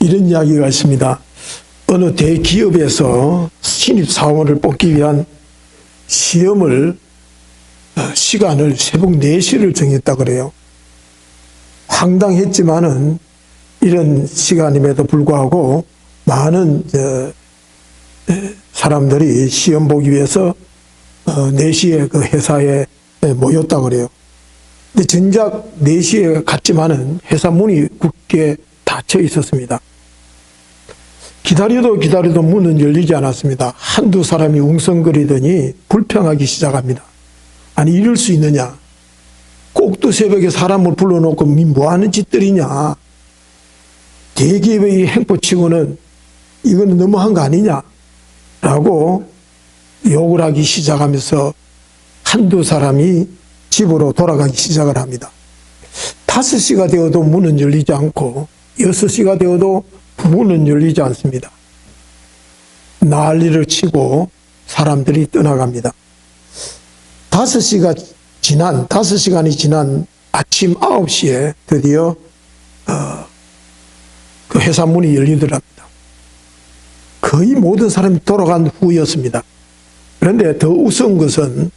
이런 이야기가 있습니다. 어느 대기업에서 신입 사원을 뽑기 위한 시험을 어, 시간을 새벽 4시를 정했다 그래요. 황당했지만은 이런 시간임에도 불구하고 많은 저, 에, 사람들이 시험 보기 위해서 어, 4시에 그 회사에 에, 모였다 그래요. 근데 정작 4시에 갔지만은 회사 문이 굳게 닫혀 있었습니다. 기다려도 기다려도 문은 열리지 않았습니다. 한두 사람이 웅성거리더니 불평하기 시작합니다. 아니 이럴 수 있느냐? 꼭두 새벽에 사람을 불러놓고 뭐 하는 짓들이냐? 대기업의 행포치고는 이거는 너무한 거 아니냐? 라고 욕을 하기 시작하면서 한두 사람이 집으로 돌아가기 시작을 합니다. 다섯 시가 되어도 문은 열리지 않고 여섯 시가 되어도 문은 열리지 않습니다. 난리를 치고 사람들이 떠나갑니다. 다섯 시가 지난, 다섯 시간이 지난 아침 아홉 시에 드디어, 어, 그 회사 문이 열리더랍니다. 거의 모든 사람이 돌아간 후였습니다. 그런데 더 우스운 것은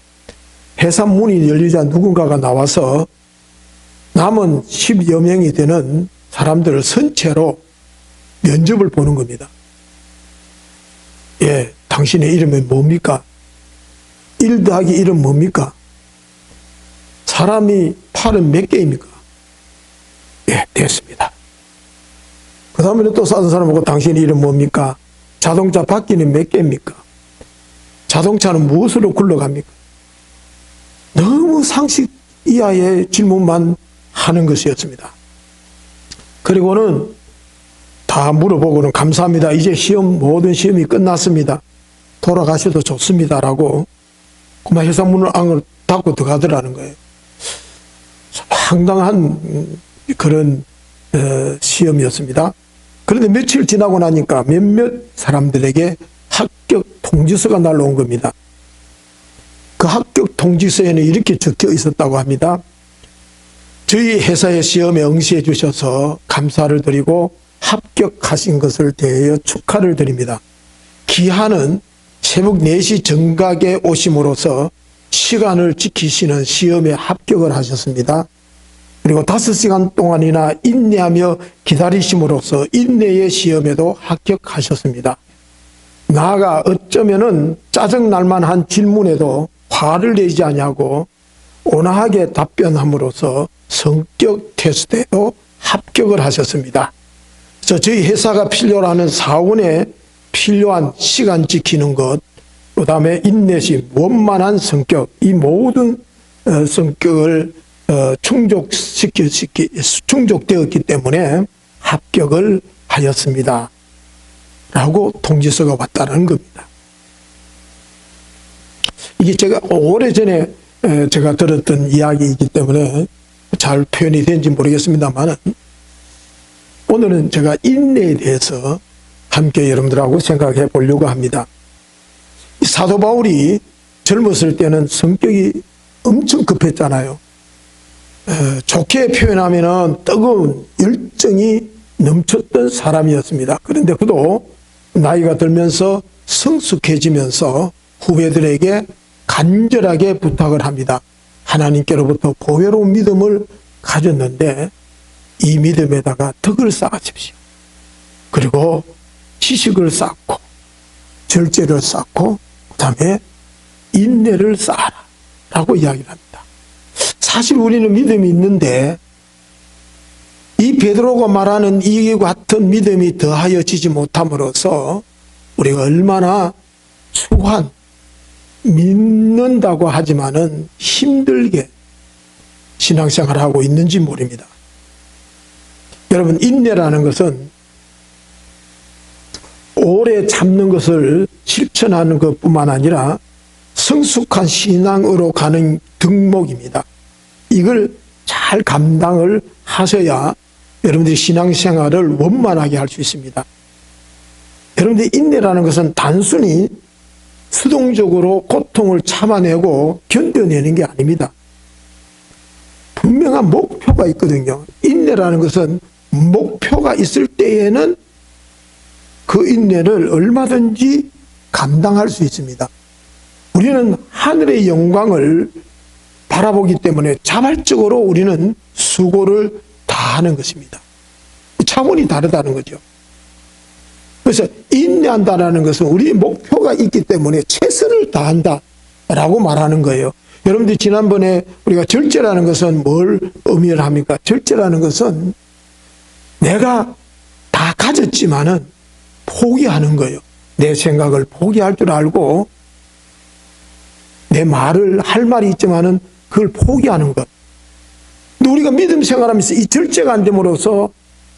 회사 문이 열리자 누군가가 나와서 남은 10여 명이 되는 사람들을 선체로 면접을 보는 겁니다. 예, 당신의 이름은 뭡니까? 1 더하기 1은 뭡니까? 사람이 팔은 몇 개입니까? 예, 됐습니다. 그 다음에 또 다른 사람 보고 당신의 이름 뭡니까? 자동차 바퀴는 몇 개입니까? 자동차는 무엇으로 굴러갑니까? 너무 상식 이하의 질문만 하는 것이었습니다. 그리고는 다 물어보고는 감사합니다. 이제 시험, 모든 시험이 끝났습니다. 돌아가셔도 좋습니다라고 그만 회사 문을 앙을 닫고 들어가더라는 거예요. 참 황당한 그런 어, 시험이었습니다. 그런데 며칠 지나고 나니까 몇몇 사람들에게 합격 통지서가 날라온 겁니다. 그 합격 통지서에는 이렇게 적혀 있었다고 합니다. 저희 회사의 시험에 응시해 주셔서 감사를 드리고 합격하신 것을 대하여 축하를 드립니다. 기한은 새벽 4시 정각에 오심으로써 시간을 지키시는 시험에 합격을 하셨습니다. 그리고 5시간 동안이나 인내하며 기다리심으로써 인내의 시험에도 합격하셨습니다. 나아가 어쩌면은 짜증날만 한 질문에도 화를 내지 않냐고 온화하게 답변함으로써 성격 테스트에도 합격을 하셨습니다. 그래서 저희 회사가 필요로 하는 사원에 필요한 시간 지키는 것, 그 다음에 인내심, 원만한 성격, 이 모든 어, 성격을 어, 충족시키, 시키, 충족되었기 때문에 합격을 하였습니다. 라고 통지서가 왔다는 겁니다. 이게 제가 오래전에 에, 제가 들었던 이야기이기 때문에 잘 표현이 되는지 모르겠습니다만 오늘은 제가 인내에 대해서 함께 여러분들하고 생각해 보려고 합니다. 이 사도 바울이 젊었을 때는 성격이 엄청 급했잖아요. 에, 좋게 표현하면은 뜨거운 열정이 넘쳤던 사람이었습니다. 그런데 그도 나이가 들면서 성숙해지면서 후배들에게 간절하게 부탁을 합니다. 하나님께로부터 보배로운 믿음을 가졌는데 이 믿음에다가 덕을 쌓아십시오. 그리고 지식을 쌓고 절제를 쌓고 그 다음에 인내를 쌓아라 라고 이야기를 합니다. 사실 우리는 믿음이 있는데 이 베드로가 말하는 이 같은 믿음이 더하여지지 못함으로써 우리가 얼마나 수고한 믿는다고 하지만은 힘들게 신앙생활을 하고 있는지 모릅니다. 여러분 인내라는 것은 오래 참는 것을 실천하는 것뿐만 아니라 성숙한 신앙으로 가는 등목입니다. 이걸 잘 감당을 하셔야 여러분들이 신앙생활을 원만하게 할 수 있습니다. 여러분들 인내라는 것은 단순히 수동적으로 고통을 참아내고 견뎌내는 게 아닙니다. 분명한 목표가 있거든요. 인내라는 것은 목표가 있을 때에는 그 인내를 얼마든지 감당할 수 있습니다. 우리는 하늘의 영광을 바라보기 때문에 자발적으로 우리는 수고를 다하는 것입니다. 차원이 다르다는 거죠. 그래서 인내한다라는 것은 우리의 목표가 있기 때문에 최선을 다한다라고 말하는 거예요. 여러분들 지난번에 우리가 절제라는 것은 뭘 의미를 합니까? 절제라는 것은 내가 다 가졌지만은 포기하는 거예요. 내 생각을 포기할 줄 알고 내 말을 할 말이 있지만은 그걸 포기하는 것. 우리가 믿음 생활하면서 이 절제가 안 됨으로써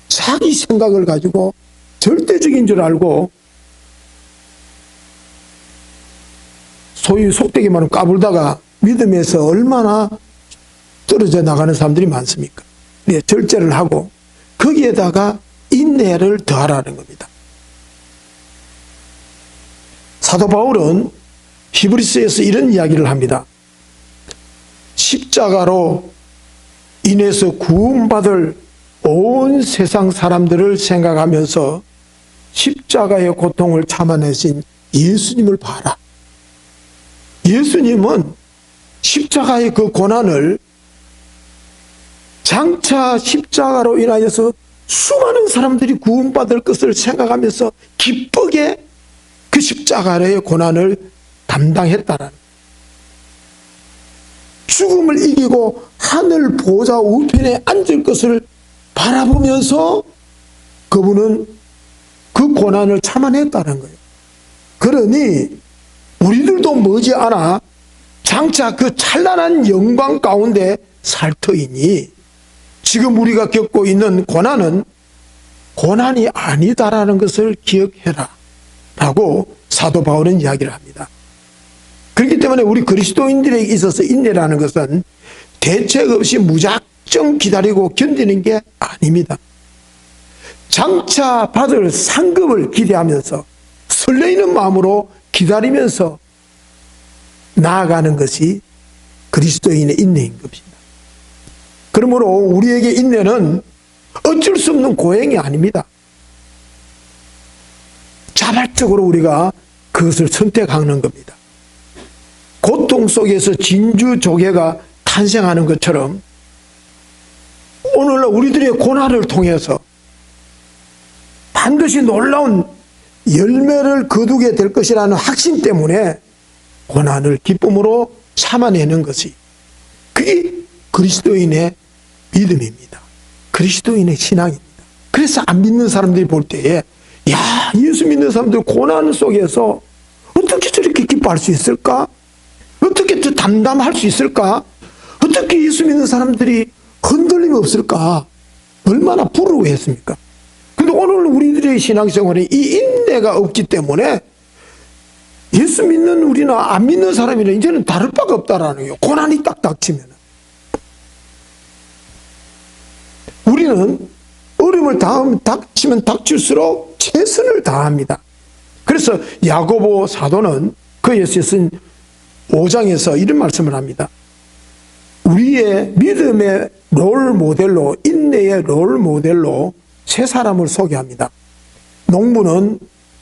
자기 생각을 가지고 절대적인 줄 알고 소위 속되게 말하면 까불다가 믿음에서 얼마나 떨어져 나가는 사람들이 많습니까? 네, 절제를 하고 거기에다가 인내를 더하라는 겁니다. 사도 바울은 히브리스에서 이런 이야기를 합니다. 십자가로 인해서 구원받을 온 세상 사람들을 생각하면서 십자가의 고통을 참아내신 예수님을 봐라. 예수님은 십자가의 그 고난을 장차 십자가로 인하여서 수많은 사람들이 구원받을 것을 생각하면서 기쁘게 그 십자가의 고난을 담당했다라는 죽음을 이기고 하늘 보좌 우편에 앉을 것을 바라보면서 그분은 그 고난을 참아냈다는 거예요. 그러니 우리들도 머지않아 장차 그 찬란한 영광 가운데 살 터이니 지금 우리가 겪고 있는 고난은 고난이 아니다라는 것을 기억해라. 라고 사도 바울은 이야기를 합니다. 그렇기 때문에 우리 그리스도인들에게 있어서 인내라는 것은 대책 없이 무작정 기다리고 견디는 게 아닙니다. 장차 받을 상급을 기대하면서 설레이는 마음으로 기다리면서 나아가는 것이 그리스도인의 인내인 것입니다. 그러므로 우리에게 인내는 어쩔 수 없는 고행이 아닙니다. 자발적으로 우리가 그것을 선택하는 겁니다. 고통 속에서 진주 조개가 탄생하는 것처럼 오늘날 우리들의 고난을 통해서 반드시 놀라운 열매를 거두게 될 것이라는 확신 때문에 고난을 기쁨으로 참아내는 것이 그게 그리스도인의 믿음입니다. 그리스도인의 신앙입니다. 그래서 안 믿는 사람들이 볼 때에 야 예수 믿는 사람들 고난 속에서 어떻게 저렇게 기뻐할 수 있을까? 어떻게 저 담담할 수 있을까? 어떻게 예수 믿는 사람들이 흔들림이 없을까? 얼마나 부러워했습니까? 근데 오늘 우리들의 신앙생활에 이 인내가 없기 때문에 예수 믿는 우리나 안 믿는 사람이나 이제는 다를 바가 없다라는 거예요. 고난이 딱 닥치면. 우리는 어려움을 닿으면 닥치면 닥칠수록 최선을 다합니다. 그래서 야고보 사도는 그에서 쓴 5장에서 이런 말씀을 합니다. 우리의 믿음의 롤 모델로 인내의 롤 모델로 세 사람을 소개합니다. 농부는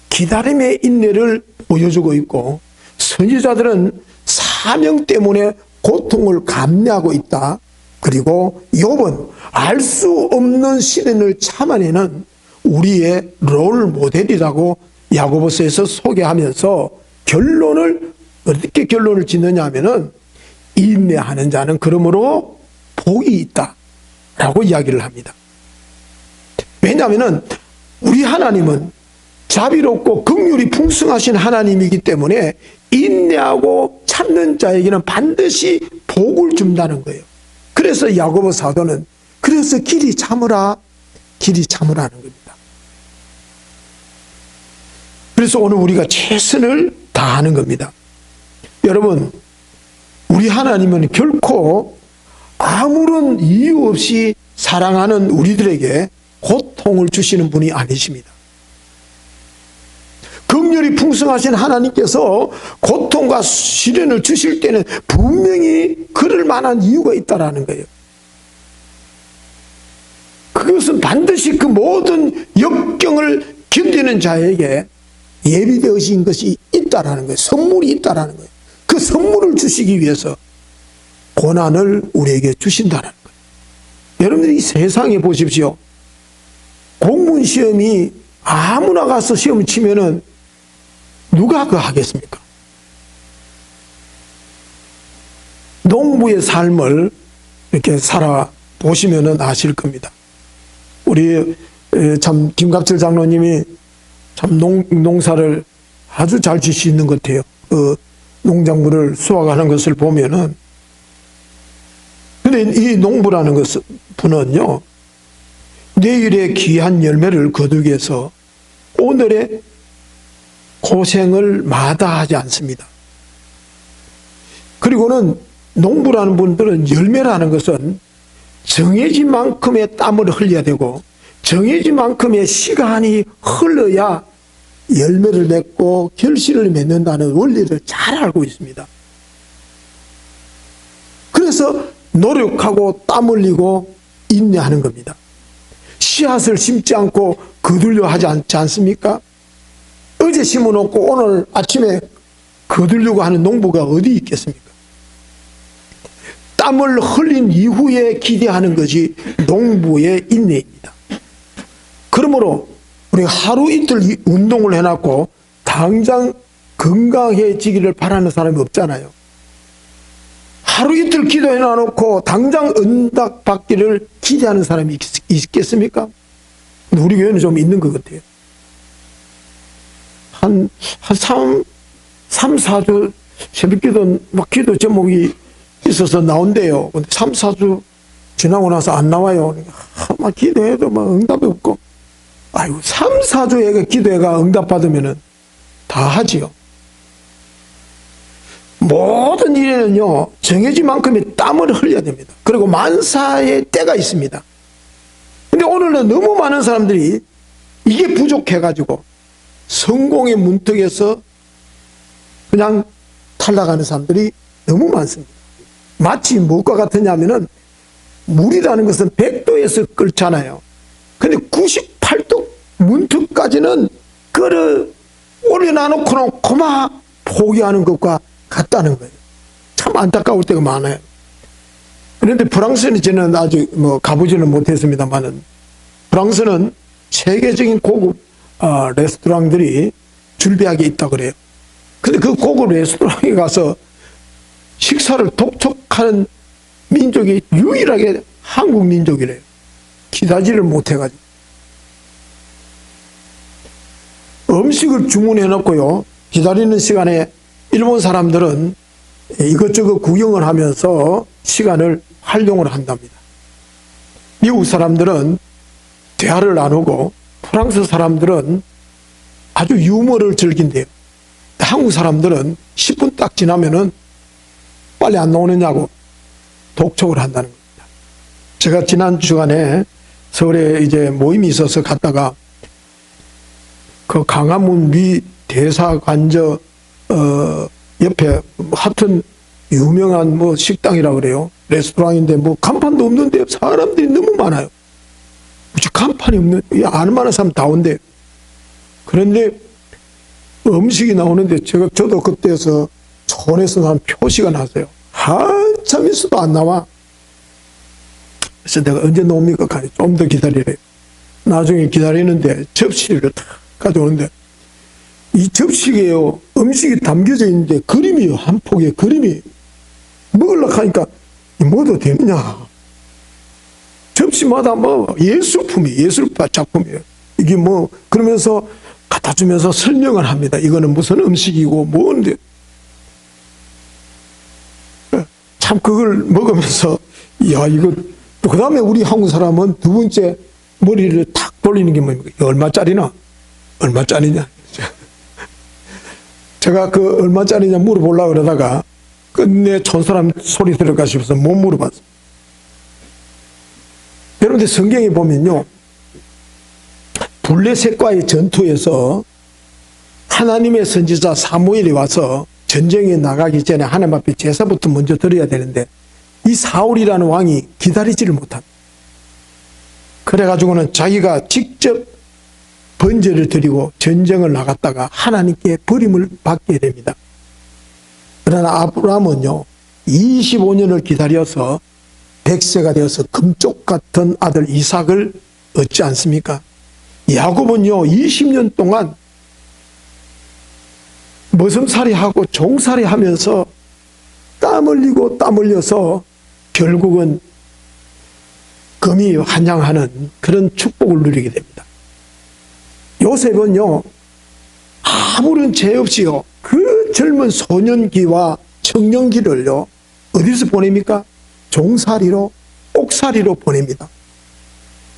기다림의 인내를 보여주고 있고 선지자들은 사명 때문에 고통을 감내하고 있다. 그리고 욥은 알 수 없는 시련을 참아내는 우리의 롤 모델이라고 야고보서에서 소개하면서 결론을 어떻게 결론을 짓느냐 하면은 인내하는 자는 그러므로 복이 있다라고 이야기를 합니다. 왜냐하면은 우리 하나님은 자비롭고 긍휼이 풍성하신 하나님이기 때문에 인내하고 참는 자에게는 반드시 복을 준다는 거예요. 그래서 야고보 사도는 그래서 길이 참으라 길이 참으라는 겁니다. 그래서 오늘 우리가 최선을 다하는 겁니다. 여러분 우리 하나님은 결코 아무런 이유 없이 사랑하는 우리들에게 고통을 주시는 분이 아니십니다. 긍휼이 풍성하신 하나님께서 고통과 시련을 주실 때는 분명히 그럴 만한 이유가 있다라는 거예요. 그것은 반드시 그 모든 역경을 견디는 자에게 예비되어진 것이 있다라는 거예요. 선물이 있다라는 거예요. 그 선물을 주시기 위해서 고난을 우리에게 주신다는 거예요. 여러분들이 이 세상에 보십시오. 공문 시험이 아무나 가서 시험 치면은 누가 그 하겠습니까? 농부의 삶을 이렇게 살아 보시면은 아실 겁니다. 우리 에, 참 김갑철 장로님이 참 농, 농사를 아주 잘 지시는 것 같아요. 그 농작물을 수확하는 것을 보면은 근데 이 농부라는 것은 분은요 내일의 귀한 열매를 거두기 위해서 오늘의 고생을 마다하지 않습니다. 그리고는 농부라는 분들은 열매라는 것은 정해진 만큼의 땀을 흘려야 되고 정해진 만큼의 시간이 흘러야 열매를 맺고 결실을 맺는다는 원리를 잘 알고 있습니다. 그래서 노력하고 땀 흘리고 인내하는 겁니다. 씨앗을 심지 않고 거들려 하지 않지 않습니까? 어제 심어놓고 오늘 아침에 거들려고 하는 농부가 어디 있겠습니까? 땀을 흘린 이후에 기대하는 것이 농부의 인내입니다. 그러므로 우리 하루 이틀 이- 운동을 해놨고 당장 건강해지기를 바라는 사람이 없잖아요. 하루 이틀 기도해 놔놓고 당장 은답 받기를 기대하는 사람이 있- 있겠습니까? 우리 교회는 좀 있는 것 같아요. 한, 한 3, 3, 4주 새벽 기도, 막 기도 제목이 있어서 나온대요. 근데 3, 4주 지나고 나서 안 나와요. 그러니까 아, 막 기도해도 막 응답이 없고. 아이고, 3, 4주에 기도해가 응답받으면은 다 하지요. 모든 일에는요, 정해진 만큼의 땀을 흘려야 됩니다. 그리고 만사의 때가 있습니다. 근데 오늘은 너무 많은 사람들이 이게 부족해가지고 성공의 문턱에서 그냥 탈락하는 사람들이 너무 많습니다. 마치 무엇과 같으냐면은 물이라는 것은 100도에서 끓잖아요. 근데 98도 문턱까지는 끌어 올려놔놓고는 고마 포기하는 것과 같다는 거예요. 참 안타까울 때가 많아요. 그런데 프랑스는 저는 아직 뭐 가보지는 못했습니다만은 프랑스는 세계적인 고급 어, 레스토랑들이 줄비하게 있다 그래요. 근데 그 고급 레스토랑에 가서 식사를 독촉하는 민족이 유일하게 한국 민족이래요. 기다지를 못해가지고. 음식을 주문해 놓고요. 기다리는 시간에 일본 사람들은 이것저것 구경을 하면서 시간을 활용을 한답니다. 미국 사람들은 대화를 나누고 프랑스 사람들은 아주 유머를 즐긴대요. 한국 사람들은 10분 딱 지나면은 빨리 안 나오느냐고 독촉을 한다는 겁니다. 제가 지난 주간에 서울에 이제 모임이 있어서 갔다가 그 강화문 미 대사관저 어 옆에 하여튼 유명한 뭐 식당이라 그래요. 레스토랑인데 뭐 간판도 없는데 사람들이 너무 많아요. 간판이 없는 이 아는 만한 사람 다 온대요. 그런데 음식이 나오는데 제가 저도 그때서 촌에서 난 표시가 났어요. 한참 있어도 안 나와. 그래서 내가 언제 나옵니까? 좀 더 기다리래요. 나중에 기다리는데 접시를 탁 가져오는데 이 접시에요. 음식이 담겨져 있는데 그림이요 한 폭의 그림이 먹으려고 하니까 이 뭐도 되느냐? 접시마다 뭐 예술품이 예술 작품이에요. 이게 뭐 그러면서 갖다 주면서 설명을 합니다. 이거는 무슨 음식이고 뭔데. 참 그걸 먹으면서 야 이거 그 다음에 우리 한국 사람은 두 번째 머리를 탁 돌리는 게 뭡니까? 얼마짜리나? 얼마짜리냐 제가 그 얼마짜리냐 물어보려고 그러다가 끝내 촌사람 소리 들어가 싶어서 못 물어봤어요. 여러분들 성경에 보면요. 블레셋과의 전투에서 하나님의 선지자 사무엘이 와서 전쟁에 나가기 전에 하나님 앞에 제사부터 먼저 드려야 되는데 이 사울이라는 왕이 기다리지를 못합니다. 그래가지고는 자기가 직접 번제를 드리고 전쟁을 나갔다가 하나님께 버림을 받게 됩니다. 그러나 아브라함은요, 25년을 기다려서 백세가 되어서 금쪽 같은 아들 이삭을 얻지 않습니까? 야곱은요, 20년 동안 머슴살이 하고 종살이 하면서 땀 흘리고 땀 흘려서 결국은 금이 환영하는 그런 축복을 누리게 됩니다. 요셉은요, 아무런 죄 없이요, 그 젊은 소년기와 청년기를요, 어디서 보냅니까? 종살이로, 옥살이로 보냅니다.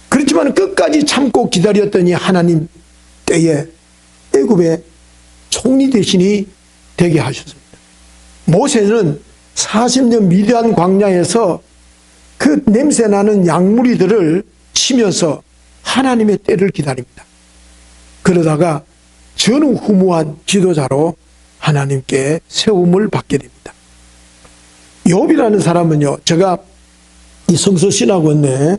그렇지만 끝까지 참고 기다렸더니 하나님 때에 애굽의 총리 대신이 되게 하셨습니다. 모세는 40년 미디안 광야에서 그 냄새나는 양무리들을 치면서 하나님의 때를 기다립니다. 그러다가 전후무한 지도자로 하나님께 세움을 받게 됩니다. 욥이라는 사람은요, 제가 이 성서신학원에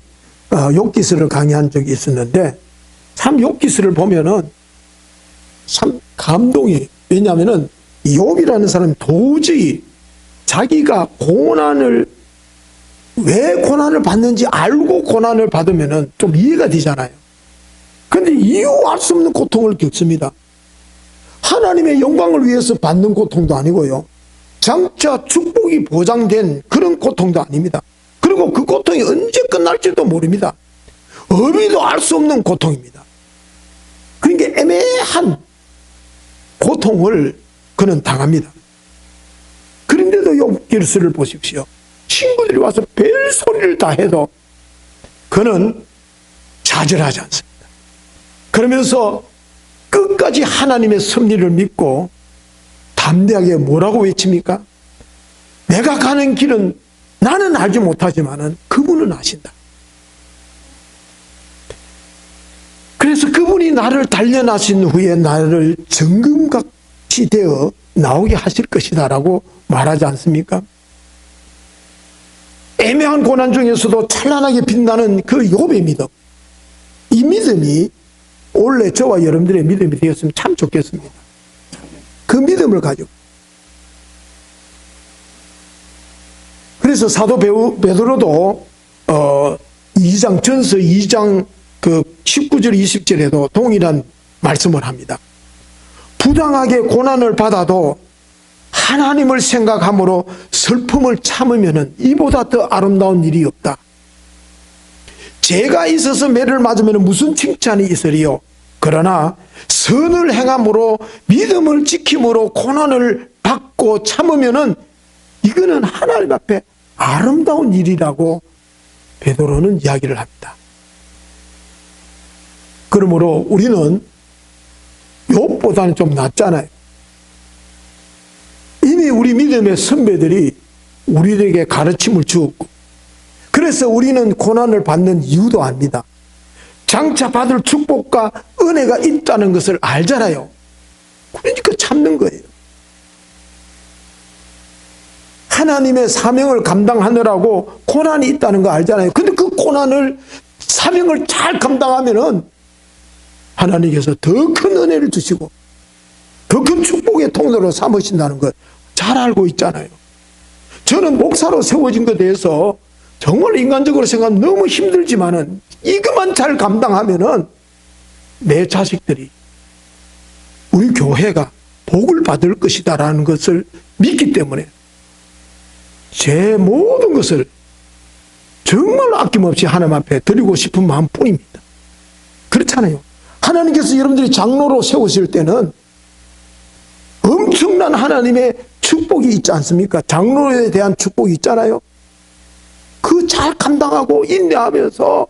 어, 욥기스를 강의한 적이 있었는데 참 욥기스를 보면은 참 감동이 왜냐하면은 욥이라는 사람이 도저히 자기가 고난을 왜 고난을 받는지 알고 고난을 받으면은 좀 이해가 되잖아요. 근데 이유 알수 없는 고통을 겪습니다. 하나님의 영광을 위해서 받는 고통도 아니고요. 장차 축복이 보장된 그런 고통도 아닙니다. 그리고 그 고통이 언제 끝날지도 모릅니다. 의미도 알 수 없는 고통입니다. 그러니까 애매한 고통을 그는 당합니다. 그런데도 욥기스를 보십시오. 친구들이 와서 별 소리를 다 해도 그는 좌절하지 않습니다. 그러면서 끝까지 하나님의 섭리를 믿고 담대하게 뭐라고 외칩니까? 내가 가는 길은 나는 알지 못하지만은 그분은 아신다. 그래서 그분이 나를 단련하신 후에 나를 정금같이 되어 나오게 하실 것이다 라고 말하지 않습니까? 애매한 고난 중에서도 찬란하게 빛나는 그 욥의 믿음. 이 믿음이 원래 저와 여러분들의 믿음이 되었으면 참 좋겠습니다. 그 믿음을 가지고. 그래서 사도 배우, 베드로도, 어, 2장, 전서 2장 그 19절, 20절에도 동일한 말씀을 합니다. 부당하게 고난을 받아도 하나님을 생각함으로 슬픔을 참으면 이보다 더 아름다운 일이 없다. 죄가 있어서 매를 맞으면 무슨 칭찬이 있으리요? 그러나 선을 행함으로 믿음을 지킴으로 고난을 받고 참으면은 이거는 하나님 앞에 아름다운 일이라고 베드로는 이야기를 합니다. 그러므로 우리는 욥보다는 좀 낫잖아요. 이미 우리 믿음의 선배들이 우리에게 가르침을 주었고, 그래서 우리는 고난을 받는 이유도 압니다. 장차 받을 축복과 은혜가 있다는 것을 알잖아요. 그러니까 참는 거예요. 하나님의 사명을 감당하느라고 고난이 있다는 거 알잖아요. 근데 그 고난을 사명을 잘 감당하면은 하나님께서 더 큰 은혜를 주시고 더 큰 축복의 통로로 삼으신다는 것잘 알고 있잖아요. 저는 목사로 세워진 것에 대해서 정말 인간적으로 생각하면 너무 힘들지만은 이것만 잘 감당하면은 내 자식들이 우리 교회가 복을 받을 것이다라는 것을 믿기 때문에 제 모든 것을 정말 아낌없이 하나님 앞에 드리고 싶은 마음뿐입니다. 그렇잖아요. 하나님께서 여러분들이 장로로 세우실 때는 엄청난 하나님의 축복이 있지 않습니까? 장로에 대한 축복이 있잖아요. 그 잘 감당하고 인내하면서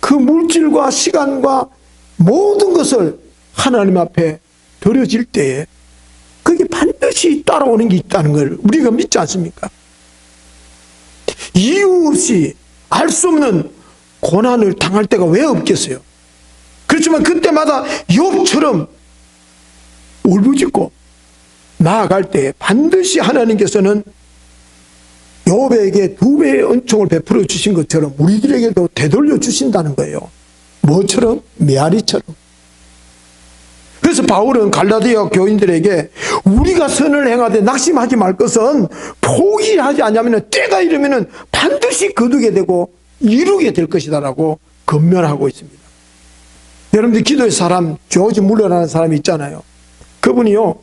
그 물질과 시간과 모든 것을 하나님 앞에 드려질 때에 그게 반드시 따라오는 게 있다는 걸 우리가 믿지 않습니까? 이유 없이 알 수 없는 고난을 당할 때가 왜 없겠어요? 그렇지만 그때마다 욥처럼 울부짖고 나아갈 때 반드시 하나님께서는 욥에게 두 배의 은총을 베풀어 주신 것처럼 우리들에게도 되돌려 주신다는 거예요. 뭐처럼? 메아리처럼. 그래서 바울은 갈라디아 교인들에게 우리가 선을 행하되 낙심하지 말 것은 포기하지 않으면 때가 이르면 반드시 거두게 되고 이루게 될 것이다라고 건면하고 있습니다. 여러분들 기도의 사람 조지 물러라는 사람이 있잖아요. 그분이요.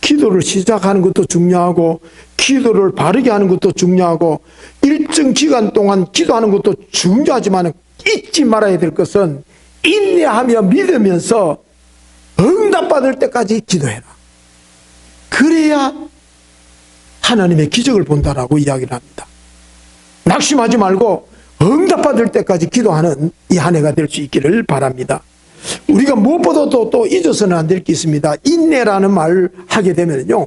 기도를 시작하는 것도 중요하고 기도를 바르게 하는 것도 중요하고 일정 기간 동안 기도하는 것도 중요하지만 잊지 말아야 될 것은 인내하며 믿으면서 응답받을 때까지 기도해라. 그래야 하나님의 기적을 본다라고 이야기를 합니다. 낙심하지 말고 응답받을 때까지 기도하는 이 한 해가 될 수 있기를 바랍니다. 우리가 무엇보다도 또 잊어서는 안 될 게 있습니다. 인내라는 말을 하게 되면요.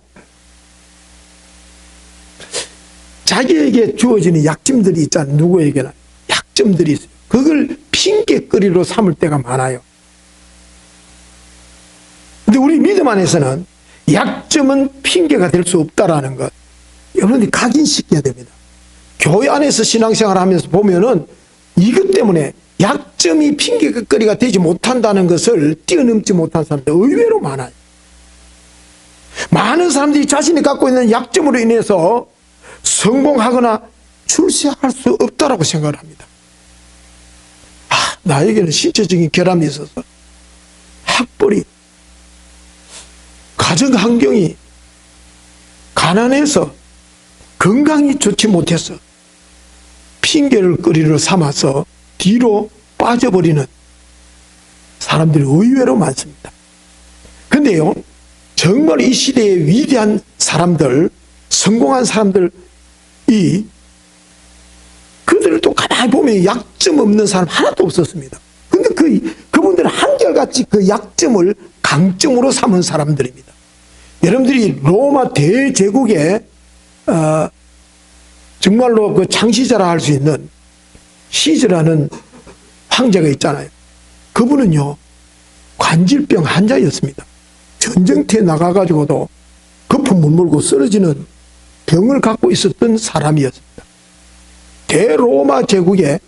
자기에게 주어지는 약점들이 있잖아요. 누구에게나. 약점들이 있어요. 그걸 핑계거리로 삼을 때가 많아요. 근데 우리 믿음 안에서는 약점은 핑계가 될 수 없다라는 것. 여러분들이 각인시켜야 됩니다. 교회 안에서 신앙생활 하면서 보면은 이것 때문에 약점이 핑계거리가 되지 못한다는 것을 뛰어넘지 못한 사람들 의외로 많아요. 많은 사람들이 자신이 갖고 있는 약점으로 인해서 성공하거나 출세할 수 없다라고 생각을 합니다. 아, 나에게는 신체적인 결함이 있어서 학벌이 가정 환경이 가난해서 건강이 좋지 못해서 핑계를 거리로 삼아서 뒤로 빠져버리는 사람들이 의외로 많습니다. 근데요, 정말 이 시대의 위대한 사람들, 성공한 사람들이 그들을 또 가만히 보면 약점 없는 사람 하나도 없었습니다. 근데 그, 그분들은 한결같이 그 약점을 강점으로 삼은 사람들입니다. 여러분들이 로마 대제국의, 어, 정말로 그 창시자라 할 수 있는 시즈라는 황제가 있잖아요. 그분은요, 관질병 환자였습니다. 전쟁터에 나가가지고도 거품 물 물고 쓰러지는 병을 갖고 있었던 사람이었습니다. 대로마 제국의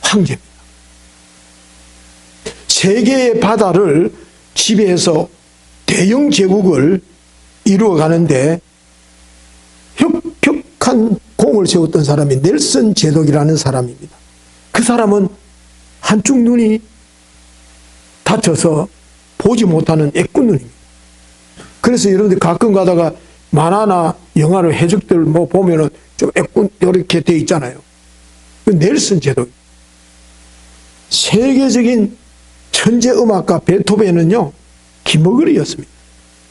황제입니다. 세계의 바다를 지배해서 대영 제국을 이루어가는데 혁 혁한 공을 세웠던 사람이 넬슨 제독이라는 사람입니다. 그 사람은 한쪽 눈이 다쳐서 보지 못하는 애꾼 눈입니다. 그래서 여러분들 가끔 가다가 만화나 영화를 해적들 뭐 보면은 좀 애꾼 이렇게 돼 있잖아요. 그 넬슨 제독. 세계적인 천재 음악가 베토벤은요 기머거리였습니다.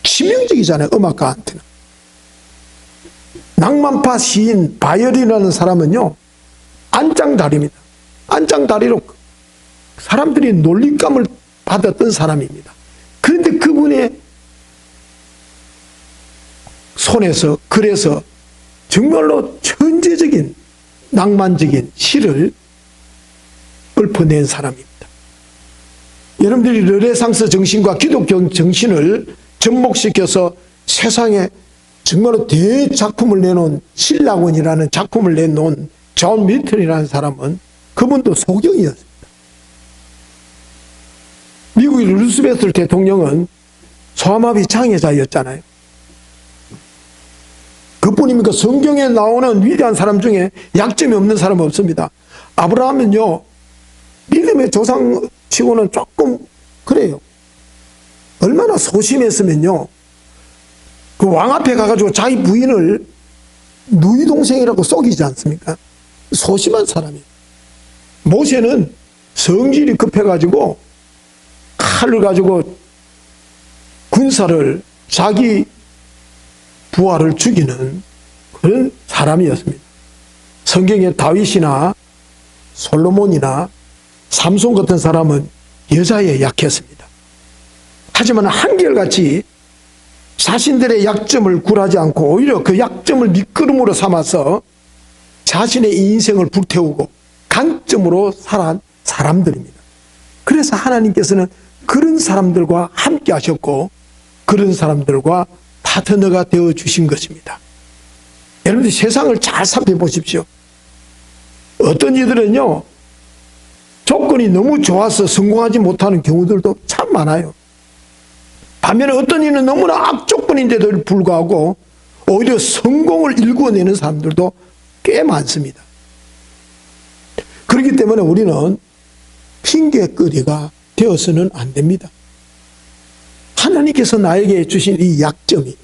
치명적이잖아요 음악가한테는. 낭만파 시인 바이올이라는 사람은요 안짱다리입니다. 안짱다리로 사람들이 놀림감을 받았던 사람입니다. 그런데 그분의 손에서 그래서 정말로 천재적인 낭만적인 시를 읊어낸 사람입니다. 여러분들이 르네상스 정신과 기독교 정신을 접목시켜서 세상에 정말로 대작품을 내놓은 신라원이라는 작품을 내놓은 존 밀턴이라는 사람은 그분도 소경이었습니다. 미국의 루스베트 대통령은 소아마비 장애자였잖아요. 그뿐입니까? 성경에 나오는 위대한 사람 중에 약점이 없는 사람은 없습니다. 아브라함은요, 믿음의 조상치고는 조금 그래요. 얼마나 소심했으면요, 그 왕 앞에 가가지고 자기 부인을 누이 동생이라고 속이지 않습니까? 소심한 사람이에요. 모세는 성질이 급해가지고 칼을 가지고 군사를 자기 부하를 죽이는 그런 사람이었습니다. 성경에 다윗이나 솔로몬이나 삼손 같은 사람은 여자에 약했습니다. 하지만 한결같이 자신들의 약점을 굴하지 않고 오히려 그 약점을 밑거름으로 삼아서 자신의 인생을 불태우고 강점으로 살아온 사람들입니다. 그래서 하나님께서는 그런 사람들과 함께 하셨고 그런 사람들과 파트너가 되어 주신 것입니다. 여러분들 세상을 잘 살펴보십시오. 어떤 이들은요, 조건 조건이 너무 좋아서 성공하지 못하는 경우들도 참 많아요. 반면에 어떤 이는 너무나 악조건인데도 불구하고 오히려 성공을 일구어내는 사람들도 꽤 많습니다. 그렇기 때문에 우리는 핑계거리가 되어서는 안 됩니다. 하나님께서 나에게 주신 이 약점이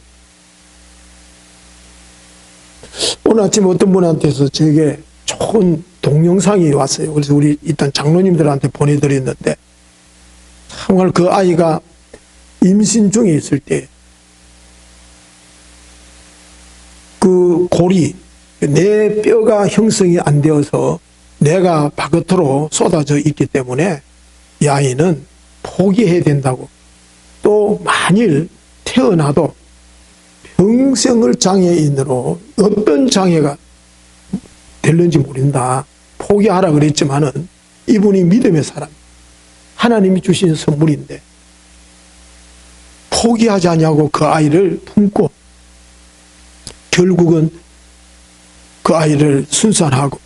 오늘 아침 어떤 분한테서 제게 좋은 동영상이 왔어요. 그래서 우리 일단 장로님들한테 보내드렸는데 정말 그 아이가 임신 중에 있을 때 그 골이 내 뼈가 형성이 안 되어서 내가 바깥으로 쏟아져 있기 때문에 이 아이는 포기해야 된다고 또 만일 태어나도 평생을 장애인으로 어떤 장애가 될는지 모른다. 포기하라 그랬지만은 이분이 믿음의 사람. 하나님이 주신 선물인데 포기하지 않냐고 그 아이를 품고 결국은 그 아이를 순산하고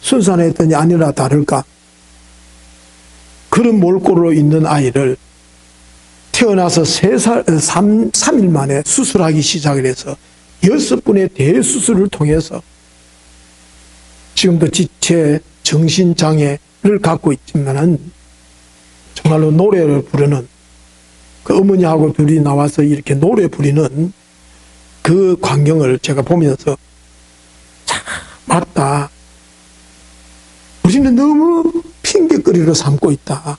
순산했더니 아니라 다를까? 그런 몰골로 있는 아이를 태어나서 세살삼일 만에 수술하기 시작을 해서 여섯 분의 대수술을 통해서 지금도 지체 정신장애를 갖고 있지만은 정말로 노래를 부르는 그 어머니하고 둘이 나와서 이렇게 노래 부리는 그 광경을 제가 보면서 참 맞다. 우리는 너무 핑계거리로 삼고 있다.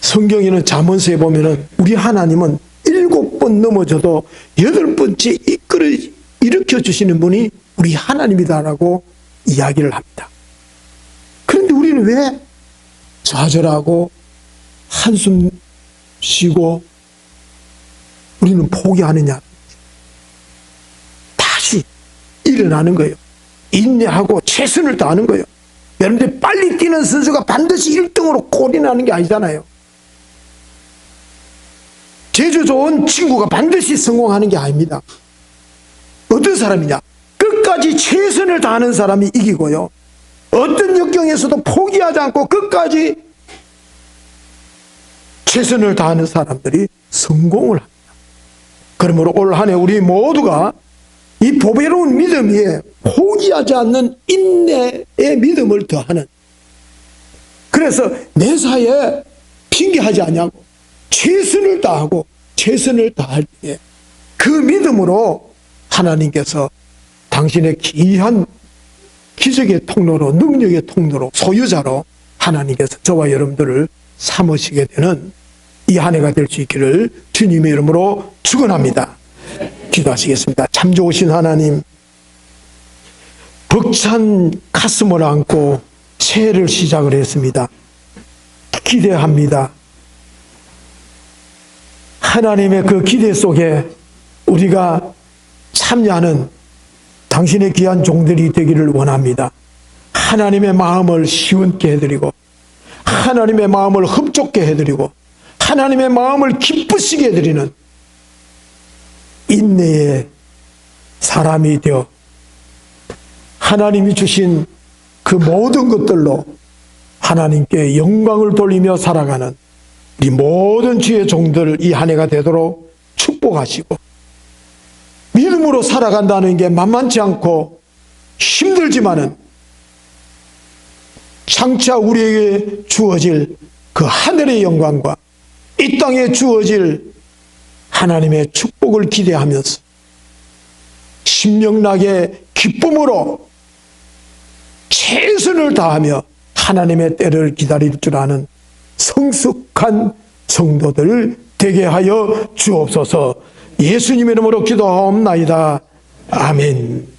성경에는 잠언서에 보면은 우리 하나님은 일곱 번 넘어져도 여덟 번째 이끌어 일으켜 주시는 분이 우리 하나님이다라고 이야기를 합니다. 그런데 우리는 왜 좌절하고 한숨 쉬고 우리는 포기하느냐? 다시 일어나는 거예요. 인내하고 최선을 다하는 거예요. 여러분들 빨리 뛰는 선수가 반드시 1등으로 골이 나는 게 아니잖아요. 제주 좋은 친구가 반드시 성공하는 게 아닙니다. 어떤 사람이냐? 끝까지 최선을 다하는 사람이 이기고요. 어떤 역경에서도 포기하지 않고 끝까지 최선을 다하는 사람들이 성공을 합니다. 그러므로 올 한 해 우리 모두가 이 보배로운 믿음 위에 포기하지 않는 인내의 믿음을 더하는 그래서 매사에 핑계하지 않냐고 최선을 다하고 최선을 다할 때 그 믿음으로 하나님께서 당신의 귀한 기적의 통로로 능력의 통로로 소유자로 하나님께서 저와 여러분들을 삼으시게 되는 이 한 해가 될 수 있기를 주님의 이름으로 축원합니다. 기도하시겠습니다. 참 좋으신 하나님 벅찬 가슴을 안고 새해를 시작을 했습니다. 기대합니다. 하나님의 그 기대 속에 우리가 참여하는 당신의 귀한 종들이 되기를 원합니다. 하나님의 마음을 시원케 해드리고, 하나님의 마음을 흡족게 해드리고, 하나님의 마음을 기쁘시게 해드리는 인내의 사람이 되어 하나님이 주신 그 모든 것들로 하나님께 영광을 돌리며 살아가는 우리 모든 주의 종들 이 한 해가 되도록 축복하시고 믿음으로 살아간다는 게 만만치 않고 힘들지만은 장차 우리에게 주어질 그 하늘의 영광과 이 땅에 주어질 하나님의 축복을 기대하면서 신명나게 기쁨으로 최선을 다하며 하나님의 때를 기다릴 줄 아는 성숙한 성도들 되게 하여 주옵소서 예수님의 이름으로 기도하옵나이다. 아멘.